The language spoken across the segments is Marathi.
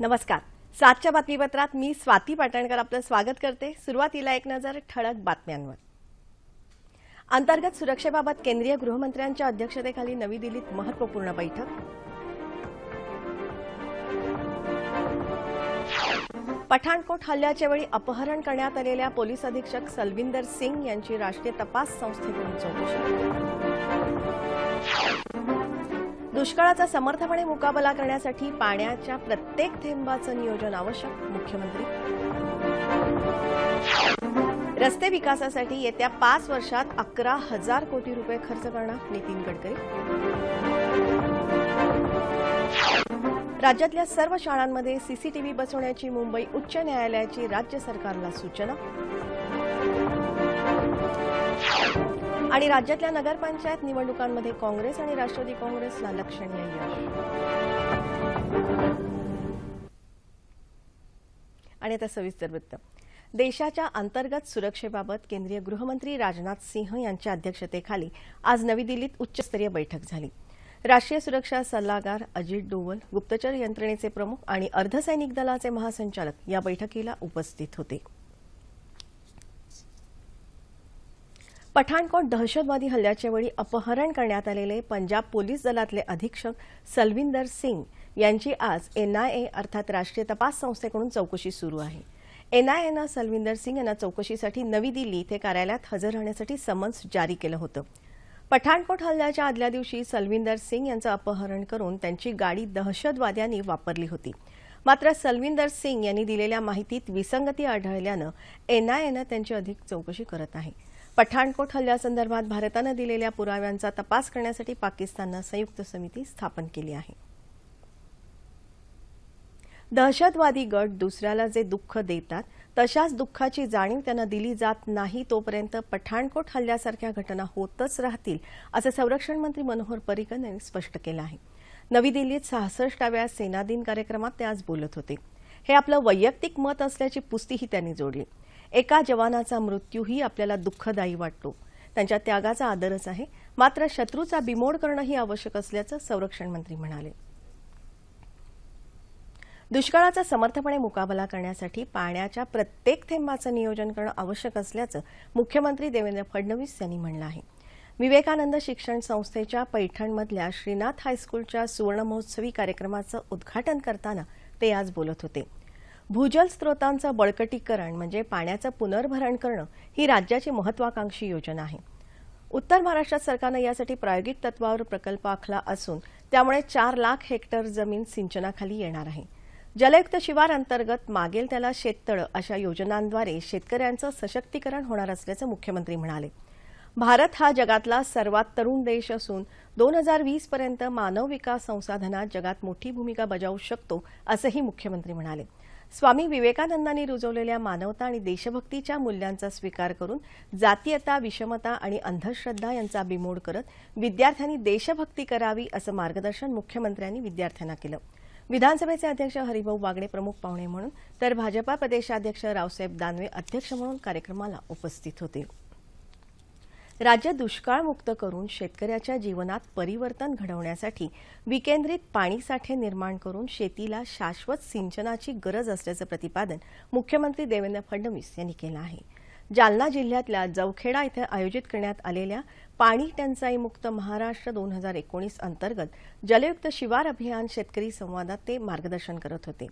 नमस्कार. सातच्या बातमीपत्रात मी स्वाती पाटणकर आपलं स्वागत करते. सुरुवातीला एक नजर ठळक बातम्यांवर. अंतर्गत सुरक्षेबाबत केंद्रीय गृहमंत्र्यांच्या अध्यक्षतेखाली नवी दिल्लीत महत्त्वपूर्ण बैठक. पठाणकोट हल्ल्याच्या वेळी अपहरण करण्यात आलेल्या पोलीस अधीक्षक सलविंदर सिंग यांची राष्ट्रीय तपास संस्थेकडून चौकशी. दुष्काळाचा समर्थपणे मुकाबला करण्यासाठी पाण्याच्या प्रत्येक थेंबाचं नियोजन आवश्यक मुख्यमंत्री. रस्ते विकासासाठी येत्या पाच वर्षात अकरा हजार कोटी रुपये खर्च करणार नितीन गडकरी. राज्यातल्या सर्व शाळांमध्ये सीसीटीव्ही बसवण्याची मुंबई उच्च न्यायालयाची राज्य सरकारला सूचना. आणि राज्यातल्या नगरपंचायत निवडणुकांमध्ये काँग्रेस आणि राष्ट्रवादी काँग्रेसला लक्षणीय यश आणि आता सविस्तर वृत्त. देशाच्या अंतर्गत सुरक्षेबाबत केंद्रीय गृहमंत्री राजनाथ सिंह यांच्या अध्यक्षतेखाली आज नवी दिल्लीत उच्चस्तरीय बैठक झाली. राष्ट्रीय सुरक्षा सल्लागार अजित डोवल गुप्तचर यंत्रणेचे प्रमुख आणि अर्धसैनिक दलाचे महासंचालक या बैठकीला उपस्थित होते. पठाणकोट दहशतवादी हल्ल्याच्या वेळी अपहरण करण्यात आलेले पंजाब पोलीस दलातले अधीक्षक सलविंदर सिंग यांची आज एनआयए अर्थात राष्ट्रीय तपास संस्थेकडून चौकशी सुरू आहे. एनआयएनं सलविंदर सिंग यांना चौकशीसाठी नवी दिल्ली इथे कार्यालयात हजर राहण्यासाठी समन्स जारी केलं होतं. पठाणकोट हल्ल्याच्या आदल्या दिवशी सलविंदर सिंग यांचं अपहरण करून त्यांची गाडी दहशतवाद्यांनी वापरली होती. मात्र सलविंदर सिंग यांनी दिलेल्या माहितीत विसंगती आढळल्यानं एनआयएनं त्यांची अधिक चौकशी करत आहे. पठाणकोट हल्ल्यासंदर्भात भारतानं दिलेल्या पुराव्यांचा तपास करण्यासाठी पाकिस्ताननं संयुक्त समिती स्थापन केली आहे. दहशतवादी गट दुसऱ्याला जे दुःख देतात तशाच दुःखाची जाणीव त्यांना दिली जात नाही तोपर्यंत पठाणकोट हल्ल्यासारख्या घटना होतच राहतील असं संरक्षण मंत्री मनोहर पर्रिकर यांनी स्पष्ट केलं आहे. नवी दिल्लीत सहासष्टाव्या सेना दिन कार्यक्रमात ते आज बोलत होते. हे आपलं वैयक्तिक मत असल्याची पुस्तीही त्यांनी जोडली. एका जवानाचा मृत्यूही आपल्याला दुःखदायी वाटतो. त्यांच्या त्यागाचा आदरच आहे. मात्र शत्रूचा बिमोड करणंही आवश्यक असल्याचं संरक्षण मंत्री म्हणाले. दुष्काळाचा समर्थपणे मुकाबला करण्यासाठी पाण्याच्या प्रत्येक थेंबाचं नियोजन करणं आवश्यक असल्याचं मुख्यमंत्री देवेंद्र फडणवीस यांनी म्हणलं आहे. विवेकानंद शिक्षण संस्थेच्या पैठणमधल्या श्रीनाथ हायस्कूलच्या सुवर्णमहोत्सवी कार्यक्रमाचं उद्घाटन करताना ते आज बोलत होते. भूजल स्रोतांचं बळकटीकरण म्हणजे पाण्याचं पुनर्भरण करणं ही राज्याची महत्वाकांक्षी योजना आहे. उत्तर महाराष्ट्रात सरकारनं यासाठी प्रायोगिक तत्वावर प्रकल्प आखला असून त्यामुळे चार लाख हेक्टर जमीन सिंचनाखाली येणार आहे. जलयुक्त शिवार अंतर्गत मागेल त्याला शेततळ अशा योजनांद्वारे शेतकऱ्यांचं सशक्तीकरण होणार असल्याचं मुख्यमंत्री म्हणाले. भारत हा जगातला सर्वात तरुण देश असून दोन हजार वीस पर्यंत मानव विकास संसाधनात जगात मोठी भूमिका बजावू शकतो असंही मुख्यमंत्री म्हणाले. स्वामी विवेकानंदांनी रुजवलेल्या मानवता आणि देशभक्तीच्या मूल्यांचा स्वीकार करून जातीयता विषमता आणि अंधश्रद्धा यांचा बिमोड करत विद्यार्थ्यांनी देशभक्ती करावी असं मार्गदर्शन मुख्यमंत्र्यांनी विद्यार्थ्यांना केलं. विधानसभेचे अध्यक्ष हरिभाऊ बागडे प्रमुख पाहुणे म्हणून तर भाजपा प्रदेशाध्यक्ष रावसाहेब दानवे अध्यक्ष म्हणून कार्यक्रमाला उपस्थित होते. राज्य दुष्काळमुक्त करून शेतकऱ्याच्या जीवनात परिवर्तन घडवण्यासाठी विकेंद्रित पाणीसाठे निर्माण करून शेतीला शाश्वत सिंचनाची गरज असल्याचं प्रतिपादन मुख्यमंत्री देवेंद्र फडणवीस यांनी केलं आहे. जालना जिल्ह्यातल्या जवखेडा इथं आयोजित करण्यात आलेल्या पाणी टंचाईमुक्त महाराष्ट्र दोन हजार एकोणीस अंतर्गत जलयुक्त शिवार अभियान शेतकरी संवादात ते मार्गदर्शन करत होते.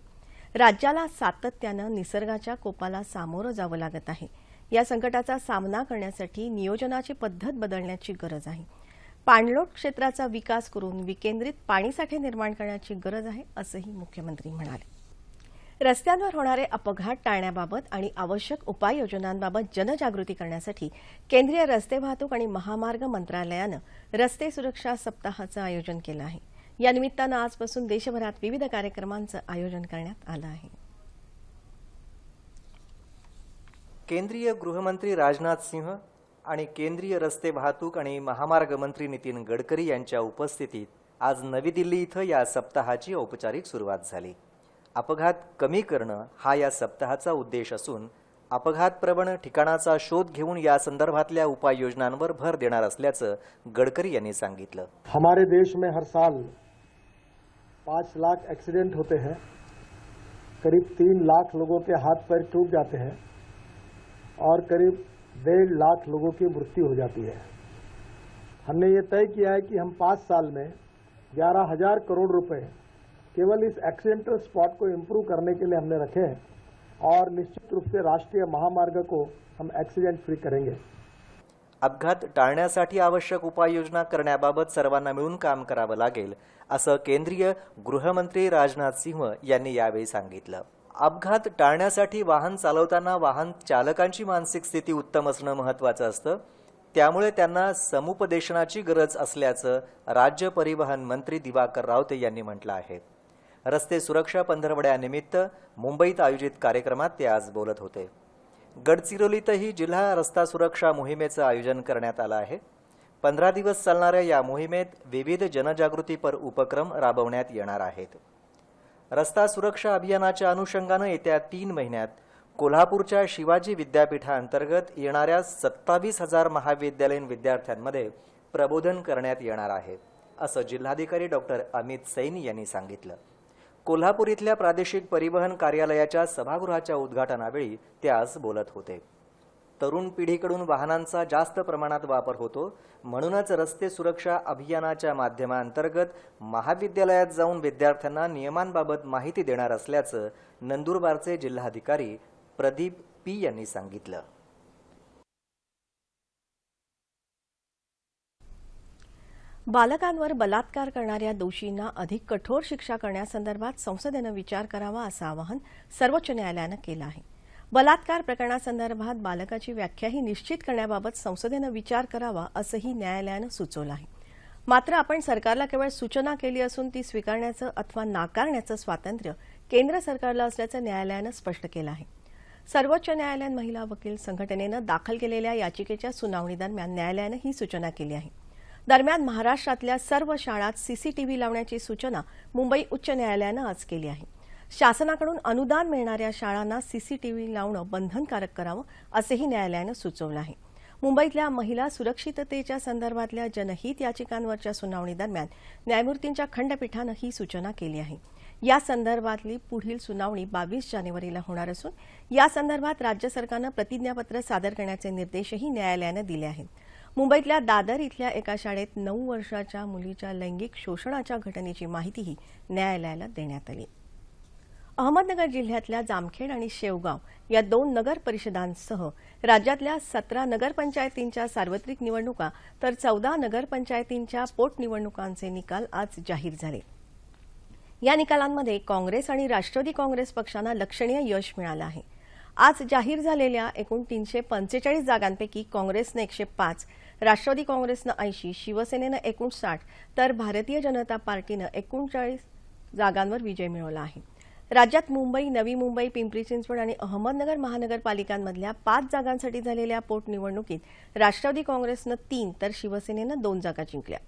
राज्याला सातत्यानं निसर्गाच्या कोपाला सामोरं जावं लागत आहे. या संकटाचा सामना करण्यासाठी नियोजनाची पद्धत बदलण्याची गरज आहे. पाणलोट क्षेत्राचा विकास करून विकेंद्रित पाणीसाठे निर्माण करण्याची गरज आहे असंही मुख्यमंत्री म्हणाले. रस्त्यांवर होणारे अपघात टाळण्याबाबत आणि आवश्यक उपाययोजनांबाबत जनजागृती करण्यासाठी केंद्रीय रस्ते वाहतूक आणि महामार्ग मंत्रालयानं रस्ते सुरक्षा सप्ताहाचं आयोजन केलं आहे. या निमित्तानं आजपासून देशभरात विविध कार्यक्रमांचं आयोजन करण्यात आलं आहे. केंद्रीय गृहमंत्री राजनाथ सिंह आणि केंद्रीय रस्ते वाहतूक आणि महामार्ग मंत्री नितीन गडकरी यांच्या उपस्थितीत आज नवी दिल्ली इथं या सप्ताहाची औपचारिक सुरुवात झाली. अपघात कमी करणं हा या सप्ताहाचा उद्देश असून अपघात प्रवण ठिकाणाचा शोध घेऊन या संदर्भातल्या उपाययोजनांवर भर देणार असल्याचं गडकरी यांनी सांगितलं. हमारे देश में हर साल पाच लाख एक्सीडेंट होते हैं. करीब तीन लाख लोगों के हाथ पैर टूट जाते हैं. और करीब डेढ़ लाख लोगों की मृत्यु हो जाती है। हमने ये तय किया है कि हम पाँच साल में ग्यारह हज़ार करोड़ रुपए केवल इस एक्सीडेंटल स्पॉट को इम्प्रूव करने के लिए हमने रखे हैं और निश्चित रूप से राष्ट्रीय महामार्ग को हम एक्सीडेंट फ्री करेंगे। अपघात टाळण्यासाठी आवश्यक उपाययोजना करण्याबाबत सर्वांना मिळून काम करावं लागेल, असं केंद्रीय गृहमंत्री राजनाथ सिंह यांनी यावेळी सांगितलं. अपघात टाळण्यासाठी वाहन चालवताना वाहन चालकांची मानसिक स्थिती उत्तम असणं महत्वाचं असतं. त्यामुळे त्यांना समुपदेशनाची गरज असल्याचं राज्य परिवहन मंत्री दिवाकर रावते यांनी म्हटलं आहे. रस्ते सुरक्षा पंधरवड्यानिमित्त मुंबईत आयोजित कार्यक्रमात ते आज बोलत होते. गडचिरोलीतही जिल्हा रस्ता सुरक्षा मोहिमेचं आयोजन करण्यात आलं आहे. पंधरा दिवस चालणाऱ्या या मोहिमेत विविध जनजागृतीपर उपक्रम राबवण्यात येणार आहेत. रस्ता सुरक्षा अभियानाच्या अनुषंगानं येत्या तीन महिन्यात कोल्हापूरच्या शिवाजी विद्यापीठाअंतर्गत येणाऱ्या सत्तावीस हजार महाविद्यालयीन विद्यार्थ्यांमध्ये प्रबोधन करण्यात येणार आहे असं जिल्हाधिकारी डॉक्टर अमित सैनी यांनी सांगितलं. कोल्हापूर इथल्या प्रादेशिक परिवहन कार्यालयाच्या सभागृहाच्या उद्घाटनावेळी ते आज बोलत होते. तरुण पिढीकडून वाहनांचा जास्त प्रमाणात वापर होतो. म्हणूनच रस्ते सुरक्षा अभियानाच्या माध्यमाअंतर्गत महाविद्यालयात जाऊन विद्यार्थ्यांना नियमांबाबत माहिती देणार असल्याचं नंदुरबारचे जिल्हाधिकारी प्रदीप पी यांनी सांगितलं. बालकांवर बलात्कार करणाऱ्या दोषींना अधिक कठोर शिक्षा करण्यासंदर्भात संसदेनं विचार करावा असं आवाहन सर्वोच्च न्यायालयानं केलं आहे. बलात्कार प्रकरणासंदर्भात बालकाची व्याख्याही निश्चित करण्याबाबत संसदेनं विचार करावा असंही न्यायालयानं सुचवलं आहे. मात्र आपण सरकारला केवळ सूचना केली असून ती स्वीकारण्याचं अथवा नाकारण्याचं स्वातंत्र्य केंद्र सरकारला असल्याचं न्यायालयानं स्पष्ट केलं आहे. सर्वोच्च न्यायालयात महिला वकील संघटनेनं दाखल केलेल्या याचिकेच्या सुनावणीदरम्यान न्यायालयानं ही सूचना केली आहे. दरम्यान महाराष्ट्रातल्या सर्व शाळात सीसीटीव्ही लावण्याची सूचना मुंबई उच्च न्यायालयानं आज केली आहे. शासनाकडून अनुदान मिळणाऱ्या शाळांना सीसीटीव्ही लावणं बंधनकारक करावं असंही न्यायालयानं सुचवलं आहे. मुंबईतल्या महिला सुरक्षिततेच्या संदर्भातल्या जनहित याचिकांवरच्या सुनावणीदरम्यान न्यायमूर्तींच्या खंडपीठानं ही सूचना केली आहे. या संदर्भातली पुढील सुनावणी बावीस जानेवारीला होणार असून या संदर्भात राज्य सरकारनं प्रतिज्ञापत्र सादर करण्याचे निर्देशही न्यायालयानं दिले आहेत. मुंबईतल्या दादर इथल्या एका शाळेत नऊ वर्षाच्या मुलीच्या लैंगिक शोषणाच्या घटनेची माहितीही न्यायालयाला देण्यात आली. अहमदनगर जिल्ह्यातल्या जामखेड आणि शेवगाव या दोन नगर परिषदांसह राज्यातल्या सतरा नगरपंचायतींच्या सार्वत्रिक निवडणुका तर चौदा नगरपंचायतींच्या पोटनिवडणुकांचे निकाल आज जाहीर झाले. या निकालांमध्ये काँग्रेस आणि राष्ट्रवादी काँग्रेस पक्षांना लक्षणीय यश मिळालं आहे. आज जाहीर झालेल्या एकूण तीनशे पंचेचाळीस जागांपैकी काँग्रेसनं एकशे पाच राष्ट्रवादी काँग्रेसनं ऐंशी शिवसेनेनं एकोणसाठ तर भारतीय जनता पार्टीनं एकोणचाळीस जागांवर विजय मिळवला आहे. राज्यात मुंबई नवी मुंबई पिंपरी चिंचवड आणि अहमदनगर महानगरपालिकांमधल्या पाच जागांसाठी झालेल्या पोटनिवडणुकीत राष्ट्रवादी काँग्रेसनं तीन तर शिवसेनेनं दोन जागा जिंकल्या.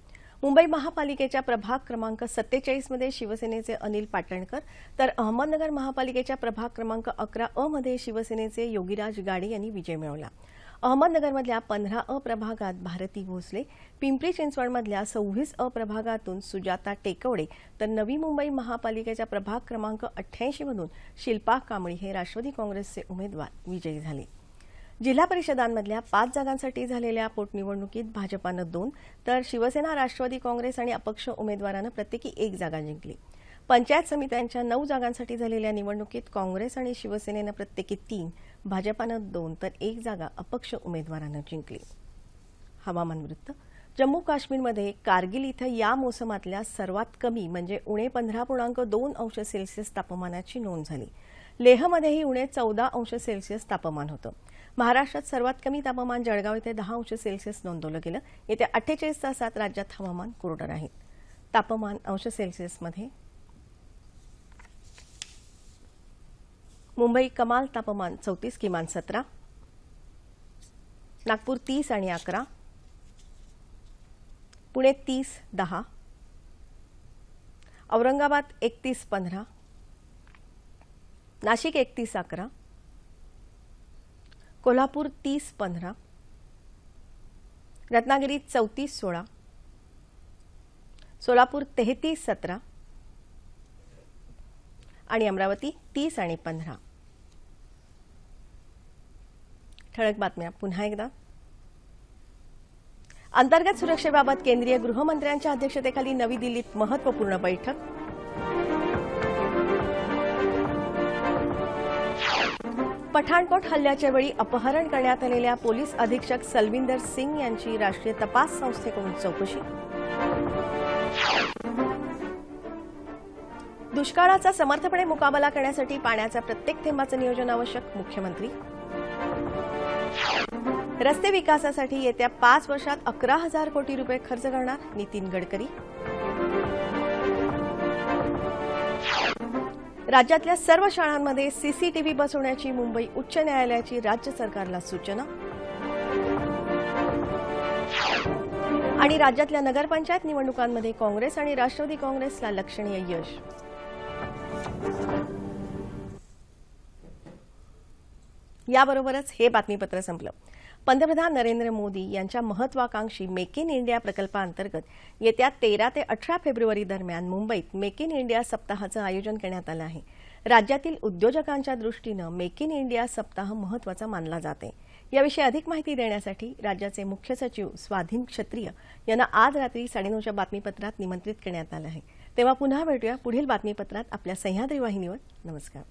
मुंबई महापालिकेच्या प्रभाग क्रमांक सत्तेचाळीसमध्ये शिवसेनेचे अनिल पाटणकर तर अहमदनगर महापालिकेच्या प्रभाग क्रमांक अकरा अ मध्ये शिवसेनेचे योगीराज गाडे यांनी विजय मिळवला. अहमदनगरमधल्या पंधरा अ प्रभागात भारती भोसले पिंपरी चिंचवडमधल्या सव्वीस अ प्रभागातून सुजाता टेकवडे तर नवी मुंबई महापालिकेच्या प्रभाग क्रमांक अठ्ठ्याऐंशीमधून शिल्पा कांबळी हे राष्ट्रवादी काँग्रेसचे उमेदवार विजयी झाले. जिल्हा परिषदांमधल्या पाच जागांसाठी झालेल्या पोटनिवडणुकीत भाजपानं दोन तर शिवसेना राष्ट्रवादी काँग्रेस आणि अपक्ष उमेदवारानं प्रत्येकी एक जागा जिंकली. पंचायत समित्यांच्या नऊ जागांसाठी झालेल्या निवडणुकीत काँग्रेस आणि शिवसेनेनं प्रत्येकी तीन भाजपानं दोन तर एक जागा अपक्ष उमेदवारानं जिंकली. हवामान वृत्त. जम्मू काश्मीरमध्ये कारगिल इथं या मोसमातल्या सर्वात कमी म्हणजे उणे पंधरा पूर्णांक दोन अंश सेल्सिअस तापमानाची नोंद झाली. लेहमध्येही उणे चौदा अंश सेल्सिअस तापमान होतं. महाराष्ट्रात सर्वात कमी तापमान जळगाव इथे दहा अंश सेल्सिअस नोंदवलं गेलं. येत्या अठ्ठेचाळीस तासात राज्यात हवामान कोरडं राहील. तापमान अंश सेल्सिअसमध्ये मुंबई कमाल तापमान चौतीस किमान सतरा. नागपूर तीस आणि अकरा. पुणे तीस दहा. औरंगाबाद एकतीस पंधरा. नाशिक एकतीस अकरा. कोल्हापूर तीस पंधरा. रत्नागिरी चौतीस सोळा. सोलापूर तेहतीस सतरा. आणि अमरावती तीस आणि पंधरा. ठळक बातम्या. पुन्हा एकदा. अंतर्गत सुरक्षेबाबत केंद्रीय गृहमंत्र्यांच्या अध्यक्षतेखाली नवी दिल्लीत महत्त्वपूर्ण बैठक. पठाणकोट हल्ल्याच्या वेळी अपहरण करण्यात आलेल्या पोलीस अधीक्षक सलविंदर सिंग यांची राष्ट्रीय तपास संस्थेकडून चौकशी. दुष्काळाचा समर्थपणे मुकाबला करण्यासाठी पाण्याचा प्रत्येक थेंबाचं नियोजन आवश्यक मुख्यमंत्री. रस्ते विकासासाठी येत्या पाच वर्षात अकरा हजार कोटी रुपये खर्च करणार नितीन गडकरी. राज्यातल्या सर्व शाळांमध्ये सीसीटीव्ही बसवण्याची मुंबई उच्च न्यायालयाची राज्य सरकारला सूचना. आणि राज्यातल्या नगरपंचायत निवडणुकांमध्ये काँग्रेस आणि राष्ट्रवादी काँग्रेसला लक्षणीय यश. याबरोबरच हे बातमीपत्र संपलं. पंतप्रधान नरेंद्र मोदी यांच्या महत्वाकांक्षी मेक इन इंडिया प्रकल्पाअंतर्गत येत्या तेरा ते अठरा फेब्रुवारी दरम्यान मुंबईत मेक इन इंडिया सप्ताहाचं आयोजन करण्यात आलं आहे. राज्यातील उद्योजकांच्या दृष्टीनं मेक इन इंडिया सप्ताह महत्त्वाचा मानला जाते. याविषयी अधिक माहिती देण्यासाठी राज्याचे मुख्य सचिव स्वाधीन क्षत्रिय यांना आज रात्री साडेनऊच्या बातमीपत्रात निमंत्रित करण्यात आलं आहे. तेव्हा पुन्हा भेटूया पुढील बातमीपत्रात आपल्या सह्याद्री वाहिनीवर. नमस्कार.